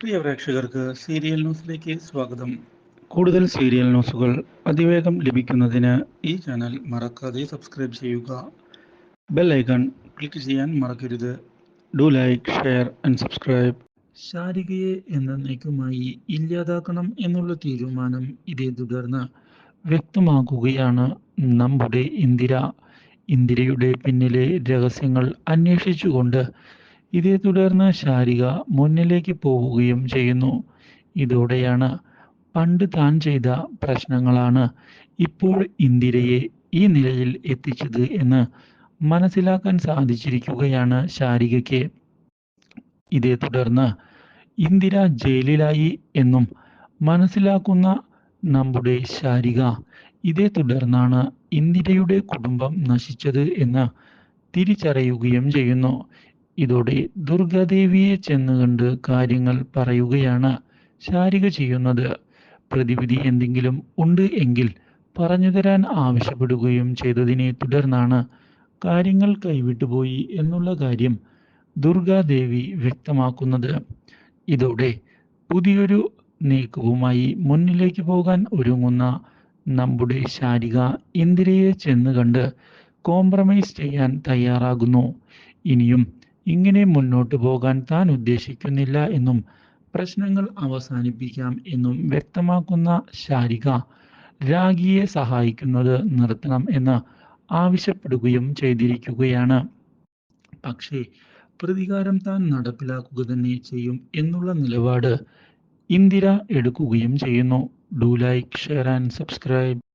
പ്രിയ പ്രേക്ഷകർക്ക് സീരിയൽ ന്യൂസിലേക്ക് സ്വാഗതം. കൂടുതൽ സീരിയൽ ന്യൂസുകൾ അതിവേഗം ലഭിക്കുന്നതിന് ഈ ചാനൽ മറക്കാതെ സബ്സ്ക്രൈബ് ചെയ്യുക. ബെൽ ഐക്കൺ ക്ലിക്ക് ചെയ്യാൻ മറക്കരുത്. Do like share and subscribe. ശാരികയെ എന്നേക്കുമായി ഇല്ലാതാക്കണം എന്നുള്ള തീരുമാനം ഇതേ തുടർന്ന് വ്യക്തമാക്കുകയാണ് നമ്മുടെ ഇന്ദിര. ഇന്ദിരയുടെ പിന്നിലെ രഹസ്യങ്ങൾ അന്വേഷിച്ചുകൊണ്ട് ഇതേ തുടർന്ന് ശാരിക മുന്നിലേക്ക് പോവുകയും ചെയ്യുന്നു. ഇതോടെയാണ് പണ്ട് താൻ ചെയ്ത പ്രശ്നങ്ങളാണ് ഇപ്പോൾ ഇന്ദിരയെ ഈ നിലയിൽ എത്തിച്ചത് എന്ന് മനസ്സിലാക്കാൻ സാധിച്ചിരിക്കുകയാണ് ശാരികയ്ക്ക്. ഇതേ തുടർന്ന് ഇന്ദിര ജയിലിലായി എന്നും മനസ്സിലാക്കുന്ന നമ്മുടെ ശാരിക ഇതേ തുടർന്നാണ് ഇന്ദിരയുടെ കുടുംബം നശിച്ചത് എന്ന് തിരിച്ചറിയുകയും ചെയ്യുന്നു. ഇതോടെ ദുർഗാദേവിയെ ചെന്ന് കണ്ട് കാര്യങ്ങൾ പറയുകയാണ് ശാരിക ചെയ്യുന്നത്. പ്രതിവിധി എന്തെങ്കിലും ഉണ്ട് എങ്കിൽ പറഞ്ഞു തരാൻ ആവശ്യപ്പെടുകയും ചെയ്തതിനെ തുടർന്നാണ് കാര്യങ്ങൾ കൈവിട്ടുപോയി എന്നുള്ള കാര്യം ദുർഗാദേവി വ്യക്തമാക്കുന്നത്. ഇതോടെ പുതിയൊരു നീക്കവുമായി മുന്നിലേക്ക് പോകാൻ ഒരുങ്ങുന്ന നമ്മുടെ ശാരിക ഇന്ദിരയെ ചെന്ന് കണ്ട് കോംപ്രമൈസ് ചെയ്യാൻ തയ്യാറാകുന്നു. ഇനിയും ഇങ്ങനെ മുന്നോട്ട് പോകാൻ താൻ ഉദ്ദേശിക്കുന്നില്ല എന്നും പ്രശ്നങ്ങൾ അവസാനിപ്പിക്കാം എന്നും വ്യക്തമാക്കുന്ന ശാരിക രാഗിയെ സഹായിക്കുന്നത് നിർത്തണം എന്ന് ആവശ്യപ്പെടുകയും ചെയ്തിരിക്കുകയാണ്. പക്ഷേ പ്രതികാരം താൻ നടപ്പിലാക്കുക തന്നെ ചെയ്യും എന്നുള്ള നിലപാട് ഇന്ദിര എടുക്കുകയും ചെയ്യുന്നു. Do like share and subscribe.